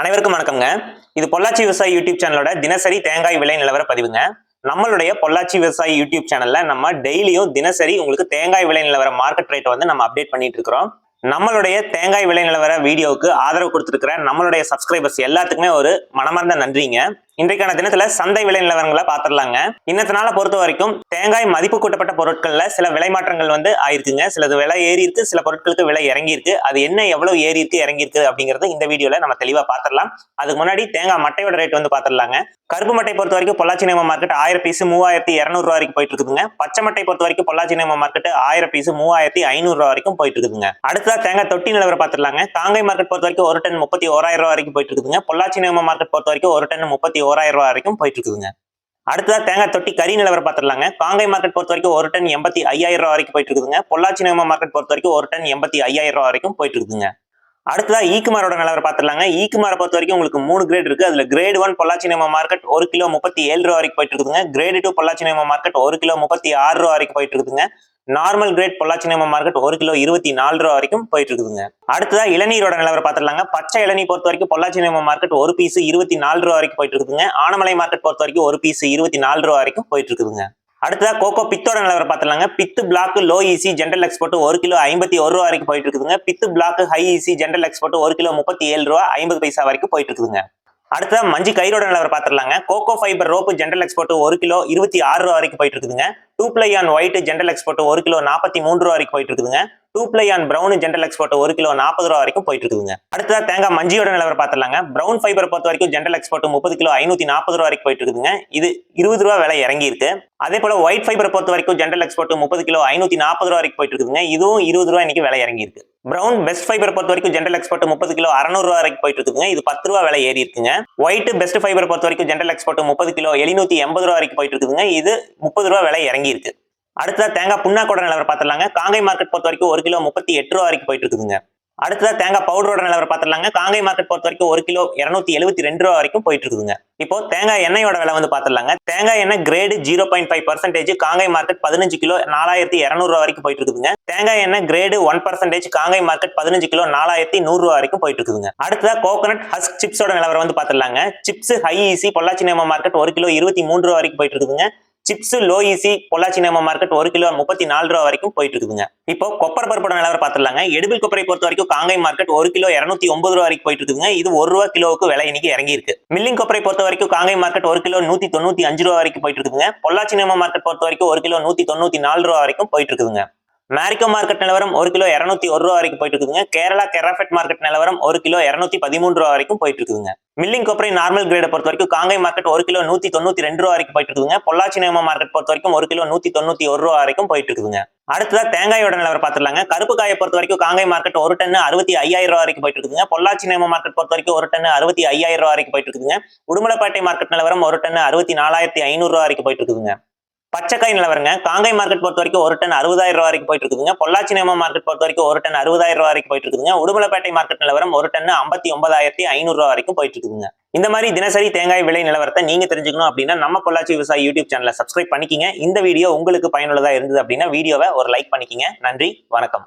அனைவருக்கும் வணக்கம்ங்க. இது பொள்ளாச்சி விவசாயி யூடியூப் சேனலோட தினசரி தேங்காய் விலை நிலவர பதிவுங்க. நம்மளுடைய பொள்ளாச்சி விவசாயி யூடியூப் சேனல்ல நம்ம டெய்லியும் தினசரி உங்களுக்கு தேங்காய் விலை நிலவர மார்க்கெட் ரேட்டை வந்து நம்ம அப்டேட் பண்ணிட்டு இருக்கிறோம். நம்மளுடைய தேங்காய் விலை நிலவர வீடியோவுக்கு ஆதரவு கொடுத்துருக்கிற நம்மளுடைய சப்ஸ்கிரைபர்ஸ் எல்லாத்துக்குமே ஒரு மனமார்ந்த நன்றிங்க. இன்றைக்கான தினத்துல சந்தை விலை நிலவரங்களை பார்த்துடலாங்க. இன்னத்தினால பொறுத்த வரைக்கும் தேங்காய் மதிப்பு கூட்டப்பட்ட பொருட்கள்ல சில விலை மாற்றங்கள் வந்து ஆயிருக்குங்க. சிலது விலை ஏறி இருக்கு சில பொருட்களுக்கு விலை இறங்கி இருக்கு. அது என்ன எவ்வளவு ஏறி இருக்கு இறங்கி இருக்கு அப்படிங்கறது இந்த வீடியோல நம்ம தெளிவா பார்த்துடலாம். அதுக்கு முன்னாடி தேங்காய் மட்டையோட ரேட் வந்து பார்த்துடலாங்க. கருப்பு மட்டை பொறுத்த வரைக்கும் பொள்ளாச்சி நேம மார்க்கெட் ஆயிரம் பீஸ் மூவாயிரத்தி இரநூறு ரூபா வரைக்கும் போயிட்டு இருக்குதுங்க. பச்சை மட்டை பொறுத்த வரைக்கும் பொள்ளாச்சி நேம மார்க்கெட் ஆயிரம் பீஸ் மூவாயிரத்தி ஐநூறு ரூபா வரைக்கும் போயிட்டு இருக்குதுங்க. அடுத்ததா தேங்காய் தொட்டி நிலவரம் பார்த்துடலாங்க. காங்கை மார்க்கெட் பொறுத்த வரைக்கும் ஒரு டன் முப்பத்தி ஓராயிரம் ரூபா வரைக்கும் போயிட்டு இருக்குதுங்க. பொள்ளாச்சி நேம மார்க்கெட் பொறுத்த வரைக்கும் ஒரு டன் முப்பத்தி ஓராயிரம் ரூபா வரைக்கும் போயிட்டு இருக்குதுங்க அடுத்ததா தேங்காய் தொட்டி கறி நிலவரம் பார்த்துடலாங்க. காங்கை மார்க்கெட் பொறுத்த வரைக்கும் ஒரு டன் எண்பத்தி ஐயாயிரம் ரூபா வரைக்கும் போயிட்டு இருக்குதுங்க பொள்ளாச்சி நிலம மார்க்கெட் பொறுத்த வரைக்கும் ஒரு டன் எண்பத்தி ஐயாயிரம் ரூபா வரைக்கும் போயிட்டு இருக்குதுங்க அடுத்ததா ஈக்குமாரோட நிலவரம் பார்த்துடலாங்க. ஈக்குமாரை பொறுத்த வரைக்கும் உங்களுக்கு மூணு கிரேட் இருக்கு. அதுல கிரேட் ஒன் பொள்ளாச்சி நேம மார்க்கெட் ஒரு கிலோ முப்பத்தி ஏழு ரூபா வரைக்கும் போயிட்டு இருக்குதுங்க கிரேட் டூ பொள்ளாச்சி நேம மார்க்கெட் ஒரு கிலோ முப்பத்தி ஆறு ரூபா வரைக்கும் போயிட்டு இருக்குதுங்க நார்மல் கிரேட் பொள்ளாச்சி நேம மார்க்கெட் ஒரு கிலோ இருபத்தி நாலு ரூபா வரைக்கும் போயிட்டு இருக்குதுங்க அடுத்ததா இளநீரோட நிலவரம் பார்த்துடலாங்க பச்சை இளநீர் பொறுத்த வரைக்கும் பொள்ளாச்சி நேம மார்க்கெட் ஒரு பீஸ் இருபத்தி நாலு ரூபா வரைக்கும் போயிட்டு இருக்குதுங்க ஆனமலை மார்க்கெட் பொறுத்த வரைக்கும் ஒரு பீஸ் இருபத்தி நாலு ரூபா வரைக்கும் போயிட்டு இருக்குதுங்க அடுத்ததா கோகோ பித்தோட நிலவரம் பார்த்துலாங்க பித்து பிளாக் லோ ஈசி ஜென்ரல் எக்ஸ்போர்ட் ஒரு கிலோ ஐம்பத்தி ஒரு ரூபா வரைக்கும் போயிட்டு இருக்குதுங்க பித்து பிளாக் ஹை ஈசி ஜென்ரல் எக்ஸ்போர்ட் ஒரு கிலோ முப்பத்தி ஏழு ரூபா ஐம்பது பைசா வரைக்கும் போயிட்டு இருக்குதுங்க அடுத்த மஞ்சு கயிறோட நிலவரம் பார்த்துடலாங்க coco fibre rope general export ஒரு கிலோ இருபத்தி ஆறு ரூபா வரைக்கும் போயிட்டு இருக்குதுங்க. Two ply on white general export ஒரு கிலோ நாற்பத்தி மூன்று ரூபா வரைக்கும் போயிட்டு இருக்குதுங்க. Two ply on brown general export ஒரு கிலோ நாற்பது ரூபா வரைக்கும் போயிட்டு இருக்குதுங்க அடுத்ததாக தேங்காய் மஞ்சியோட நிலவரம் பார்த்துலாங்க பிரவுன் ஃபைபர் பொறுத்த வரைக்கும் ஜென்ரல் எக்ஸ்போர்ட் முப்பது கிலோ ஐநூத்தி நாற்பது ரூபா வரைக்கும் போயிட்டு இருக்குதுங்க இது இருபது ரூபா விலை இறங்கி இருக்கு அதே போல ஒயிட் ஃபைபர் பொறுத்த வரைக்கும் ஜென்ரல் எக்ஸ்போர்ட் முப்பது கிலோ ஐநூத்தி நாற்பது ரூபா வரைக்கும் போயிட்டு இருக்குதுங்க இதுவும் இருபது ரூபா இன்னைக்கு விலை இறங்கி இருக்கு பிரவுன் பெஸ்ட் ஃபைபர் பொறுத்த வரைக்கும் ஜென்ரல் எக்ஸ்போர்ட் முப்பது கிலோ அறுநூறு ரூபா வரைக்கும் போயிட்டு இருக்குங்க இது பத்து ரூபா விலை ஏறி இருக்குங்க. ஒயிட் பெஸ்ட் ஃபைபர் பொறுத்த வரைக்கும் ஜென்ரல் எக்ஸ்போர்ட் முப்பது கிலோ எழுநூத்தி எண்பது ரூபா வரைக்கும் போயிட்டு இருக்குதுங்க இது முப்பது ரூபா விலை இறங்கி இருக்கு அடுத்ததாக தேங்காய் புண்ணாக்கோட நிலவரம் பார்த்துடலாங்க. காங்கை மார்க்கெட் பொறுத்த வரைக்கும் ஒரு கிலோ முப்பத்தி எட்டு ரூபா வரைக்கும் போயிட்டு இருக்குதுங்க. அடுத்ததாக தேங்காய் பவுடரோட நிலவரம் பார்த்துடலாங்க. காங்கை மார்க்கெட் பொறுத்த வரைக்கும் ஒரு கிலோ இரநூத்தி எழுபத்தி ரெண்டு ரூபா வரைக்கும் போயிட்டு இருக்குதுங்க. இப்போ தேங்காய் எண்ணெயோட விலை வந்து பார்த்துடலாங்க. தேங்காய் எண்ணெய் grade zero point five percentage காங்கை market பதினஞ்சு கிலோ நாலாயிரத்தி இரநூறுவா வரைக்கும் போயிட்டு இருக்குதுங்க. தேங்காய் எண்ணெய் கிரேடு ஒன் பர்சன்டேஜ் காங்கை மார்க்கெட் பதினஞ்சு கிலோ நாலாயிரத்தி நூறுரூவா வரைக்கும் போயிட்டு இருக்குதுங்க. அடுத்ததாக கோகனட் ஹஸ்க் சிப்ஸோட நிலவரம் வந்து பார்த்துடலாங்க. சிப்ஸ் ஹை ஈசி பொள்ளாச்சி நேம மார்க்கெட் ஒரு கிலோ இருபத்தி மூன்று ரூபா வரைக்கும் போயிட்டு இருக்குதுங்க. சிப்ஸ் லோ ஈசி பொள்ளாச்சி நேம மார்க்கெட் ஒரு கிலோ முப்பத்தி நாலு ரூபா வரைக்கும் போயிட்டு இருக்குதுங்க இப்போ கொப்பரை பருப்போட நிலவரம் பார்த்துலாங்க எடுபில் கொப்பரை பொறுத்த வரைக்கும் காங்கை மார்க்கெட் ஒரு கிலோ இரநூத்தி ஒன்பது ரூபா வரைக்கும் போயிட்டு இருக்குதுங்க இது ஒரு ரூபா கிலோவுக்கு விலை இன்னைக்கு இறங்கி இருக்கு மில்லிங் கொப்பரை பொறுத்த வரைக்கும் காங்கை மார்க்கெட் ஒரு கிலோ நூத்தி தொண்ணூத்தி அஞ்சு ரூபா வரைக்கும் போயிட்டு இருக்குதுங்க பொள்ளாச்சி நேம மார்க்கெட் பொறுத்த வரைக்கும் ஒரு கிலோ நூத்தி தொண்ணூத்தி நாலு ரூபா வரைக்கும் போயிட்டு இருக்குதுங்க மேரிக்கோ மார்க்கெட் நிலவரம் ஒரு கிலோ இரநூத்தி ஒரு ரூபா வரைக்கும் போயிட்டு இருக்குதுங்க. கேரளா கெராஃபெட் மார்க்கெட் நிலவரம் ஒரு கிலோ இரநூத்தி பதிமூன்று ரூபா வரைக்கும் போயிட்டு இருக்குதுங்க. மில்லிங் கொப்பரை நார்மல் கிரேட பொறுத்த வரைக்கும் காங்கை மார்க்கெட் ஒரு கிலோ நூத்தி தொண்ணூத்தி ரெண்டு ரூபா வரைக்கும் போயிட்டு இருக்குதுங்க. பொள்ளாச்சி நேம மார்க்கெட் பொறுத்த வரைக்கும் ஒரு கிலோ நூத்தி தொண்ணூத்தி ஒரு ரூபா வரைக்கும் போயிட்டு இருக்குதுங்க. அடுத்ததா தேங்காயோட நிலவரம் பார்த்துடலாங்க. கருப்பு காயை பொறுத்த வரைக்கும் காங்கை மார்க்கெட் ஒரு டன் அறுபத்தி ஐயாயிரம் ரூபா வரைக்கும் போயிட்டு இருக்குதுங்க. பொள்ளாச்சி நேம மார்க்கெட் பொறுத்த வரைக்கும் ஒரு டன் அறுபத்தி ஐயாயிரம் ரூபா வரைக்கும் போயிட்டு இருக்குதுங்க. உடுமலைப்பேட்டை மார்க்கெட் நிலவரம் ஒரு டன் அறுபத்தி நாலாயிரத்தி ஐநூறு ரூபா வரைக்கும் போயிட்டு இருக்குதுங்க. பச்சைக்காய் நிலவரங்க காங்கை மார்க்கெட் பொறுத்த வரைக்கும் ஒரு டன் அறுபதாயிரம் ரூபா வரைக்கும் போயிட்டு இருக்குதுங்க. பொள்ளாச்சி நேம மார்க்கெட் பொறுத்த வரைக்கும் ஒரு டன் அறுபதாயிரம் ரூபா வரைக்கும் போயிட்டு இருக்குதுங்க. உடுமலைப்பேட்டை மார்க்கெட் நிலவரம் ஒரு டன் ஐம்பத்தி ஒன்பதாயிரத்தி ஐநூறு ரூபா வரைக்கும் போயிட்டு இருக்குதுங்க. இந்த மாதிரி தினசரி தேங்காய் விலை நிலவரத்தை நீங்க தெரிஞ்சுக்கணும் அப்படின்னா நம்ம பொள்ளாச்சி விவசாய யூடியூப் சேனலை சப்ஸ்கிரைப் பண்ணிக்கிங்க. இந்த வீடியோ உங்களுக்கு பயனுள்ளதாக இருந்தது அப்படின்னா வீடியோவை ஒரு லைக் பண்ணிக்கிங்க. நன்றி வணக்கம்.